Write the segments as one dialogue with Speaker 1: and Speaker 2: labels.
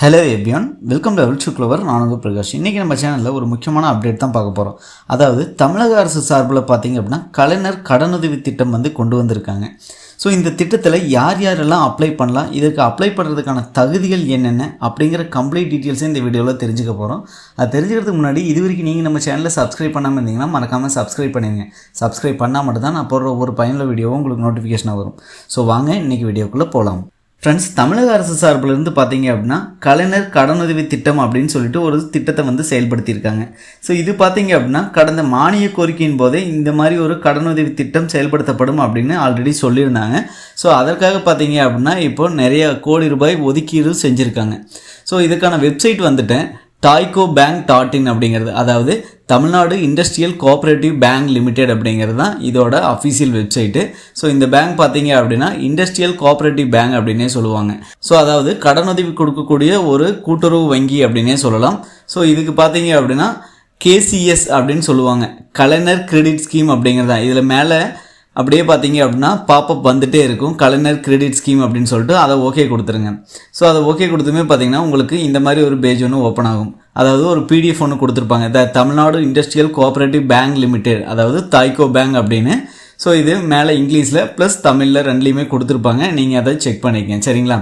Speaker 1: Hello எபியான் welcome to அவில்ச்சு க்ளோவர் நானுங்க பிரகாஷ். இன்றைக்கி நம்ம சேனலில் ஒரு முக்கியமான அப்டேட் தான் பார்க்க போகிறோம் அதாவது தமிழக அரசு சார்பில் பார்த்தீங்க அப்படின்னா கலைஞர் கடனுதவி திட்டம் வந்து கொண்டு வந்திருக்காங்க. ஸோ இந்த திட்டத்தில் யார் யாரெல்லாம் அப்ளை பண்ணலாம் இதற்கு அப்ளை பண்ணுறதுக்கான தகுதிகள் என்னென்ன அப்படிங்கிற கம்ப்ளீட் டீட்டெயில்ஸை இந்த வீடியோவில் தெரிஞ்சுக்க போகிறோம் அது தெரிஞ்சுக்கிறதுக்கு முன்னாடி இது வரைக்கும் நீங்கள் நம்ம சேனலில் சப்ஸ்கிரைப் பண்ணாமல் இருந்தீங்கன்னா மறக்காமல் சப்ஸ்கிரைப் பண்ணிடுங்க சப்ஸ்கிரைப் பண்ணால் மட்டும்தான் நான் போடுற ஒவ்வொரு பயனுள்ள வீடியோவும் உங்களுக்கு நோட்டிஃபிகேஷனாக வரும். ஸோ வாங்க இன்றைக்கி வீடியோக்குள்ளே போகலாம் ஃப்ரெண்ட்ஸ் தமிழக அரசு சார்பில் இருந்து பார்த்தீங்க அப்படின்னா கலைஞர் கடனுதவி திட்டம் அப்படின்னு சொல்லிட்டு ஒரு திட்டத்தை வந்து செயல்படுத்தியிருக்காங்க. ஸோ இது பார்த்தீங்க அப்படின்னா கடந்த மானிய கோரிக்கையின் போதே இந்த மாதிரி ஒரு கடனுதவி திட்டம் செயல்படுத்தப்படும் அப்படின்னு ஆல்ரெடி சொல்லியிருந்தாங்க. ஸோ அதற்காக பார்த்தீங்க அப்படின்னா இப்போ நிறைய கோடி ரூபாய் ஒதுக்கீடு செஞ்சுருக்காங்க. ஸோ இதுக்கான வெப்சைட் வந்துட்டேன். டாய்கோ பேங்க் டாட் இன் அப்படிங்கிறது அதாவது Tamil Nadu industrial cooperative bank limited அப்படிங்கிறது தான் இதோட அஃபீஷியல் வெப்சைட்டு ஸோ இந்த பேங்க் பார்த்தீங்க அப்படின்னா இண்டஸ்ட்ரியல் கோஆப்ரேட்டிவ் பேங்க் அப்படின்னே சொல்லுவாங்க. ஸோ அதாவது கடனுதவி கொடுக்கக்கூடிய ஒரு கூட்டுறவு வங்கி அப்படின்னே சொல்லலாம். ஸோ இதுக்கு பார்த்தீங்க அப்படின்னா கேசிஎஸ் அப்படின்னு சொல்லுவாங்க. கலைஞர் கிரெடிட் ஸ்கீம் அப்படிங்கிறது தான். இதில் மேலே அப்படியே பார்த்தீங்க அப்படின்னா பாப்பப் வந்துட்டே இருக்கும். கலைஞர் கிரெடிட் ஸ்கீம் அப்படின்னு சொல்லிட்டு அதை ஓகே கொடுத்துருங்க. ஸோ அதை ஓகே கொடுத்துமே பார்த்தீங்கன்னா உங்களுக்கு இந்த மாதிரி ஒரு பேஜ் ஒன்று ஓப்பன் ஆகும். அதாவது ஒரு பிடிஎஃப் ஒன்று கொடுத்துருப்பாங்க. The Tamil Nadu industrial cooperative bank limited அதாவது தாய்கோ பேங்க் அப்படின்னு. ஸோ இது மேலே இங்கிலீஷில் ப்ளஸ் தமிழில் ரெண்டுலேயுமே கொடுத்துருப்பாங்க. நீங்கள் அதை செக் பண்ணிக்கங்க. சரிங்களா?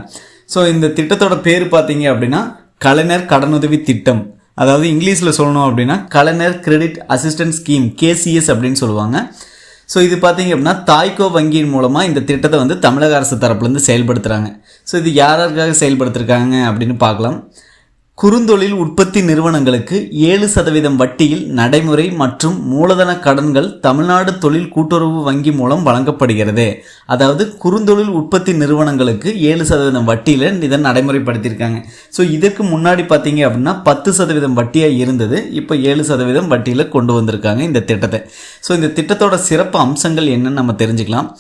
Speaker 1: ஸோ இந்த திட்டத்தோட பேர் பார்த்தீங்க அப்படின்னா கலைஞர் கடனுதவி திட்டம். அதாவது இங்கிலீஷில் சொல்லணும் அப்படின்னா Kalaignar credit assistant scheme KCS அப்படின்னு சொல்லுவாங்க. ஸோ இது பார்த்தீங்க அப்படின்னா தாய்கோ வங்கியின் மூலமாக இந்த திட்டத்தை வந்து தமிழக அரசு தரப்புலேருந்து செயல்படுத்துகிறாங்க ஸோ இது யாராருக்காக செயல்படுத்திருக்காங்க அப்படின்னு பார்க்கலாம். குறுந்தொழில் உற்பத்தி நிறுவனங்களுக்கு ஏழு சதவீதம் வட்டியில் நடைமுறை மற்றும் மூலதன கடன்கள் தமிழ்நாடு தொழில் கூட்டுறவு வங்கி மூலம் வழங்கப்படுகிறது. அதாவது குறுந்தொழில் உற்பத்தி நிறுவனங்களுக்கு ஏழு சதவீதம் வட்டியில் இதை நடைமுறைப்படுத்தியிருக்காங்க. ஸோ இதற்கு முன்னாடி பார்த்தீங்க அப்படின்னா பத்து சதவீதம் வட்டியாக இருந்தது. இப்போ ஏழு சதவீதம் வட்டியில் கொண்டு வந்திருக்காங்க இந்த திட்டத்தை. ஸோ இந்த திட்டத்தோட சிறப்பு அம்சங்கள் என்னன்னு நம்ம தெரிஞ்சுக்கலாம்.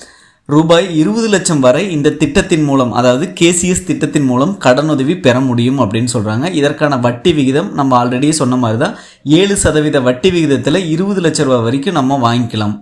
Speaker 1: ரூபாய் இருபது லட்சம் வரை இந்த திட்டத்தின் மூலம் அதாவது கேசிஎஸ் திட்டத்தின் மூலம் கடனுதவி பெற முடியும் அப்படின்னு சொல்கிறாங்க இதற்கான வட்டி விகிதம் நம்ம ஆல்ரெடி சொன்ன மாதிரி தான் ஏழு சதவீத வட்டி விகிதத்தில் இருபது லட்ச ரூபா வரைக்கும் நம்ம வாங்கிக்கலாம்.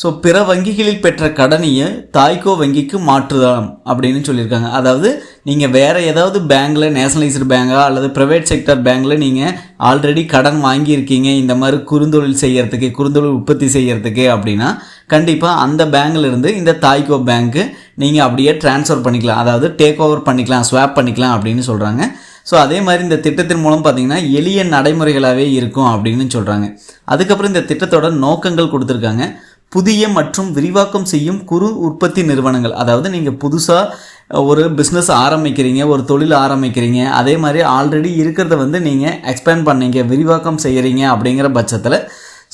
Speaker 1: ஸோ பிற வங்கிகளில் பெற்ற கடனையை தாய்கோ வங்கிக்கு மாற்றுதலாம் அப்படின்னு சொல்லியிருக்காங்க. அதாவது நீங்கள் வேறு ஏதாவது பேங்க்கில் நேஷனலைஸ்டு பேங்காக அல்லது ப்ரைவேட் செக்டர் பேங்க்கில் நீங்கள் ஆல்ரெடி கடன் வாங்கியிருக்கீங்க. இந்த மாதிரி குறுந்தொழில் செய்கிறதுக்கு குறுந்தொழில் உற்பத்தி செய்கிறதுக்கு அப்படின்னா கண்டிப்பாக அந்த பேங்க்லேருந்து இந்த தாய்கோ பேங்க்கு நீங்கள் அப்படியே ட்ரான்ஸ்ஃபர் பண்ணிக்கலாம். அதாவது டேக் ஓவர் பண்ணிக்கலாம் ஸ்வாப் பண்ணிக்கலாம் அப்படின்னு சொல்கிறாங்க ஸோ அதே மாதிரி இந்த திட்டத்தின் மூலம் பார்த்தீங்கன்னா எளிய நடைமுறைகளாகவே இருக்கும் அப்படின்னு சொல்கிறாங்க அதுக்கப்புறம் இந்த திட்டத்தோட நோக்கங்கள் கொடுத்துருக்காங்க. புதிய மற்றும் விரிவாக்கம் செய்யும் குறு உற்பத்தி நிறுவனங்கள். அதாவது நீங்கள் புதுசாக ஒரு பிஸ்னஸ் ஆரம்பிக்கிறீங்க ஒரு தொழில் ஆரம்பிக்கிறீங்க அதே மாதிரி ஆல்ரெடி இருக்கிறத வந்து நீங்கள் எக்ஸ்பேண்ட் பண்ணீங்க விரிவாக்கம் செய்கிறீங்க அப்படிங்கிற பட்சத்தில்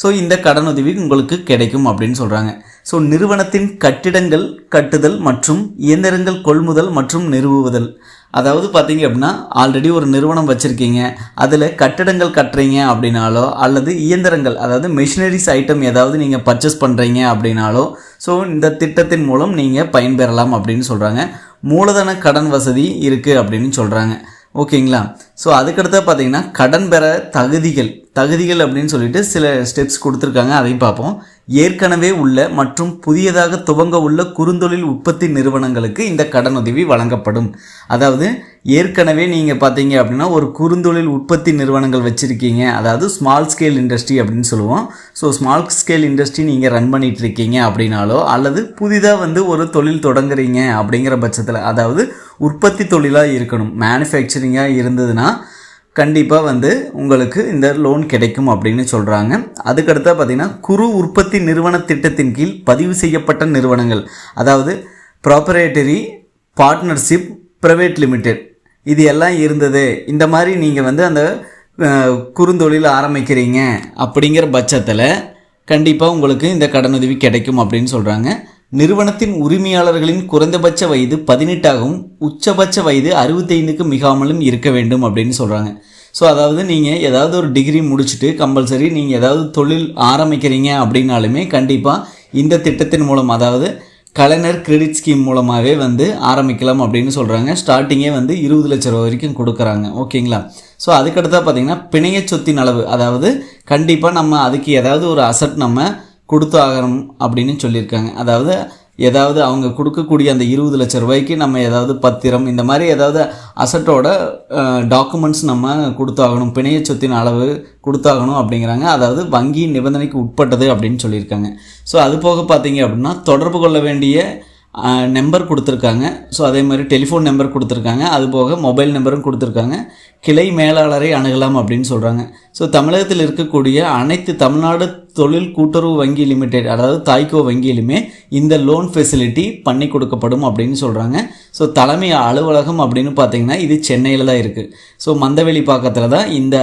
Speaker 1: ஸோ இந்த கடனுதவி உங்களுக்கு கிடைக்கும் அப்படின்னு சொல்கிறாங்க ஸோ நிறுவனத்தின் கட்டிடங்கள் கட்டுதல் மற்றும் இயந்திரங்கள் கொள்முதல் மற்றும் நிறுவுதல். அதாவது பார்த்தீங்க அப்படின்னா ஆல்ரெடி ஒரு நிறுவனம் வச்சுருக்கீங்க. அதில் கட்டிடங்கள் கட்டுறீங்க அப்படின்னாலோ அல்லது இயந்திரங்கள் அதாவது மிஷினரிஸ் ஐட்டம் ஏதாவது நீங்கள் பர்ச்சேஸ் பண்ணுறீங்க அப்படின்னாலோ ஸோ இந்த திட்டத்தின் மூலம் நீங்கள் பயன்பெறலாம் அப்படின்னு சொல்கிறாங்க மூலதன கடன் வசதி இருக்குது அப்படின்னு சொல்கிறாங்க ஓகேங்களா? ஸோ அதுக்கடுத்து பார்த்தீங்கன்னா கடன் பெற தகுதிகள். தகுதிகள் அப்படின்னு சொல்லிட்டு சில ஸ்டெப்ஸ் கொடுத்துருக்காங்க அதையும் பார்ப்போம். ஏற்கனவே உள்ள மற்றும் புதியதாக துவங்க உள்ள குறுந்தொழில் உற்பத்தி நிறுவனங்களுக்கு இந்த கடனுதவி வழங்கப்படும். அதாவது ஏற்கனவே நீங்கள் பார்த்தீங்க அப்படின்னா ஒரு குறுந்தொழில் உற்பத்தி நிறுவனங்கள் வச்சுருக்கீங்க. அதாவது ஸ்மால் ஸ்கேல் இண்டஸ்ட்ரி அப்படின்னு சொல்லுவோம். ஸோ ஸ்மால் ஸ்கேல் இண்டஸ்ட்ரி நீங்கள் ரன் பண்ணிகிட்ருக்கீங்க இருக்கீங்க அப்படின்னாலோ அல்லது புதிதாக வந்து ஒரு தொழில் தொடங்குறீங்க அப்படிங்கிற பட்சத்தில் அதாவது உற்பத்தி தொழிலாக இருக்கணும். மேனுஃபேக்சரிங்காக இருந்ததுன்னா கண்டிப்பாக வந்து உங்களுக்கு இந்த லோன் கிடைக்கும் அப்படின்னு சொல்கிறாங்க அதுக்கடுத்தா பார்த்திங்கன்னா குறு உற்பத்தி நிறுவன திட்டத்தின் கீழ் பதிவு செய்யப்பட்ட நிறுவனங்கள். அதாவது ப்ராப்பரேட்டரி பார்ட்னர்ஷிப் ப்ரைவேட் லிமிடெட் இது எல்லாம் இருந்தது. இந்த மாதிரி நீங்கள் வந்து அந்த குறுந்தொழில் ஆரம்பிக்கிறீங்க அப்படிங்கிற பட்சத்தில் கண்டிப்பாக உங்களுக்கு இந்த கடனுதவி கிடைக்கும் அப்படின்னு சொல்கிறாங்க நிறுவனத்தின் உரிமையாளர்களின் குறைந்தபட்ச வயது பதினெட்டாகவும் உச்சபட்ச வயது அறுபத்தைந்துக்கு மிகாமலும் இருக்க வேண்டும் அப்படின்னு சொல்கிறாங்க ஸோ அதாவது நீங்கள் ஏதாவது ஒரு டிகிரி முடிச்சுட்டு கம்பல்சரி நீங்கள் ஏதாவது தொழில் ஆரம்பிக்கிறீங்க அப்படின்னாலுமே கண்டிப்பாக இந்த திட்டத்தின் மூலம் அதாவது கலைஞர் கிரெடிட் ஸ்கீம் மூலமாகவே வந்து ஆரம்பிக்கலாம் அப்படின்னு சொல்கிறாங்க ஸ்டார்டிங்கே வந்து இருபது லட்ச ரூபா வரைக்கும் கொடுக்குறாங்க. ஓகேங்களா ஸோ அதுக்கடுத்தா பார்த்தீங்கன்னா பிணைய சொத்தின் அளவு அதாவது கண்டிப்பாக நம்ம அதுக்கு ஏதாவது ஒரு அசட் நம்ம கொடுத்து ஆகணும் அப்படின்னு சொல்லியிருக்காங்க. அதாவது ஏதாவது அவங்க கொடுக்கக்கூடிய அந்த இருபது லட்ச ரூபாய்க்கு நம்ம ஏதாவது பத்திரம் இந்த மாதிரி ஏதாவது அசட்டோட டாக்குமெண்ட்ஸ் நம்ம கொடுத்தாகணும் பிணைய சொத்தின் அளவு கொடுத்தாகணும் அப்படிங்கிறாங்க. அதாவது வங்கி நிபந்தனைக்கு உட்பட்டது அப்படின்னு சொல்லியிருக்காங்க. ஸோ அது போக பார்த்தீங்க அப்படின்னா தொடர்பு கொள்ள வேண்டிய நம்பர் கொடுத்துருக்காங்க. ஸோ அதே மாதிரி டெலிஃபோன் நம்பர் கொடுத்துருக்காங்க. அது போக மொபைல் நம்பரும் கொடுத்துருக்காங்க. கிளை மேலாளரை அணுகலாம் அப்படின்னு சொல்கிறாங்க ஸோ தமிழகத்தில் இருக்கக்கூடிய அனைத்து தமிழ்நாடு தொழில் கூட்டுறவு வங்கி லிமிடெட் அதாவது தாய்கோ வங்கியிலுமே இந்த லோன் ஃபெசிலிட்டி பண்ணி கொடுக்கப்படும் அப்படின்னு சொல்கிறாங்க ஸோ தலைமை அலுவலகம் அப்படின்னு பார்த்தீங்கன்னா இது சென்னையில் தான் இருக்குது ஸோ மந்தவெளி பாக்கத்தில் தான் இந்த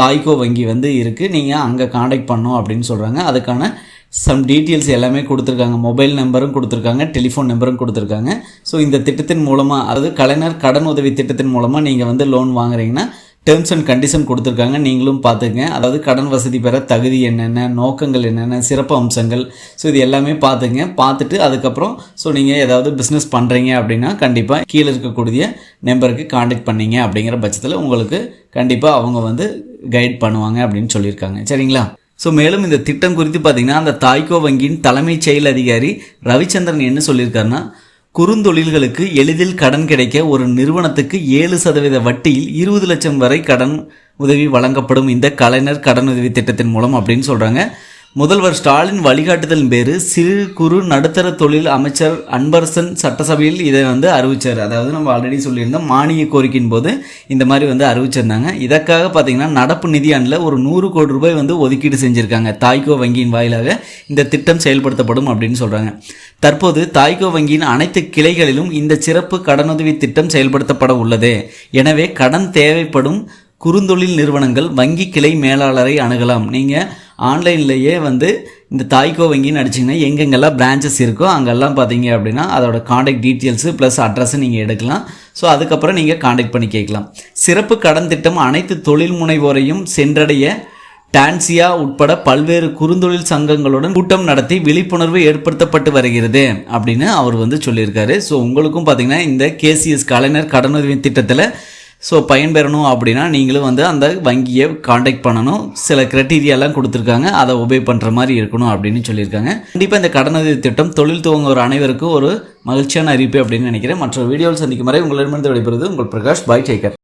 Speaker 1: தாய்கோ வங்கி வந்து இருக்குது நீங்கள் அங்கே காண்டாக்ட் பண்ணோம் அப்படின்னு சொல்கிறாங்க அதுக்கான சம் டீட்டெயில்ஸ் எல்லாமே கொடுத்துருக்காங்க. மொபைல் நம்பரும் கொடுத்துருக்காங்க. டெலிஃபோன் நம்பரும் கொடுத்துருக்காங்க. ஸோ இந்த திட்டத்தின் மூலமாக அதாவது கலைஞர் கடன் உதவி திட்டத்தின் மூலமாக நீங்கள் வந்து லோன் வாங்குறீங்கன்னா டேர்ம்ஸ் அண்ட் கண்டிஷன் கொடுத்துருக்காங்க. நீங்களும் பார்த்துங்க அதாவது கடன் வசதி பெற தகுதி என்னென்ன நோக்கங்கள் என்னென்ன சிறப்பு அம்சங்கள். ஸோ இது எல்லாமே பார்த்துங்க பார்த்துட்டு அதுக்கப்புறம் ஸோ நீங்கள் ஏதாவது பிஸ்னஸ் பண்ணுறீங்க அப்படின்னா கண்டிப்பாக கீழே இருக்கக்கூடிய நம்பருக்கு காண்டாக்ட் பண்ணீங்க அப்படிங்கிற பட்சத்தில் உங்களுக்கு கண்டிப்பாக அவங்க வந்து கைட் பண்ணுவாங்க அப்படின்னு சொல்லியிருக்காங்க. சரிங்களா? ஸோ மேலும் இந்த திட்டம் குறித்து பார்த்தீங்கன்னா அந்த தாய்கோ வங்கியின் தலைமைச் செயல் அதிகாரி ரவிச்சந்திரன் என்ன சொல்லியிருக்காருன்னா குறுந்தொழில்களுக்கு எளிதில் கடன் கிடைக்க ஒரு நிறுவனத்துக்கு ஏழு சதவீத வட்டியில் இருபது லட்சம் வரை கடன் உதவி வழங்கப்படும் இந்த கலைஞர் கடன் திட்டத்தின் மூலம் அப்படின்னு சொல்கிறாங்க முதல்வர் ஸ்டாலின் வழிகாட்டுதல் பேரு சிறு குறு நடுத்தர தொழில் அமைச்சர் அன்பரசன் சட்டசபையில் இதை வந்து அறிவிச்சார். அதாவது நம்ம ஆல்ரெடி சொல்லியிருந்தோம் மானிய கோரிக்கையின் போது இந்த மாதிரி வந்து அறிவிச்சிருந்தாங்க. இதற்காக பார்த்தீங்கன்னா நடப்பு நிதியாண்டில் ஒரு நூறு கோடி ரூபாய் வந்து ஒதுக்கீடு செஞ்சுருக்காங்க. தாய்கோ வங்கியின் வாயிலாக இந்த திட்டம் செயல்படுத்தப்படும் அப்படின்னு சொல்கிறாங்க தற்போது தாய்கோ வங்கியின் அனைத்து கிளைகளிலும் இந்த சிறப்பு கடனுதவி திட்டம் செயல்படுத்தப்பட உள்ளது. எனவே கடன் தேவைப்படும் குறுந்தொழில் நிறுவனங்கள் வங்கி கிளை மேலாளரை அணுகலாம். நீங்கள் ஆன்லைன்லேயே வந்து இந்த தாய்கோ வங்கின்னு அடிச்சிங்கன்னா எங்கெங்கெல்லாம் பிரான்ச்சஸ் இருக்கோ அங்கெல்லாம் பார்த்தீங்க அப்படின்னா அதோட காண்டாக்ட் டீட்டெயில்ஸு ப்ளஸ் அட்ரஸை நீங்கள் எடுக்கலாம். ஸோ அதுக்கப்புறம் நீங்கள் காண்டாக்ட் பண்ணி கேட்கலாம். சிறப்பு கடன் திட்டம் அனைத்து தொழில் முனைவோரையும் சென்றடைய டான்சியா உட்பட பல்வேறு குறுந்தொழில் சங்கங்களுடன் கூட்டம் நடத்தி விழிப்புணர்வு ஏற்படுத்தப்பட்டு வருகிறது அப்படின்னு அவர் வந்து சொல்லியிருக்காரு. ஸோ உங்களுக்கும் பார்த்தீங்கன்னா இந்த கேசிஎஸ் கலைஞர் கடனுதவி திட்டத்தில் ஸோ பயன்பெறணும் அப்படின்னா நீங்களும் வந்து அந்த வங்கியை காண்டாக்ட் பண்ணணும். சில கிரைட்டீரியாலாம் கொடுத்துருக்காங்க. அதை ஒபே பண்ணுற மாதிரி இருக்கணும் அப்படின்னு சொல்லியிருக்காங்க. கண்டிப்பாக இந்த கடனுதவி திட்டம் தொழில் துவங்குவோர் அனைவருக்கும் ஒரு மகிழ்ச்சியான அறிவிப்பு அப்படின்னு நினைக்கிறேன். மற்ற வீடியோவில் சந்திக்கும் வரை உங்களிடமிருந்து விடைபெறுவது உங்கள் பிரகாஷ் பாய் டேக்கர்.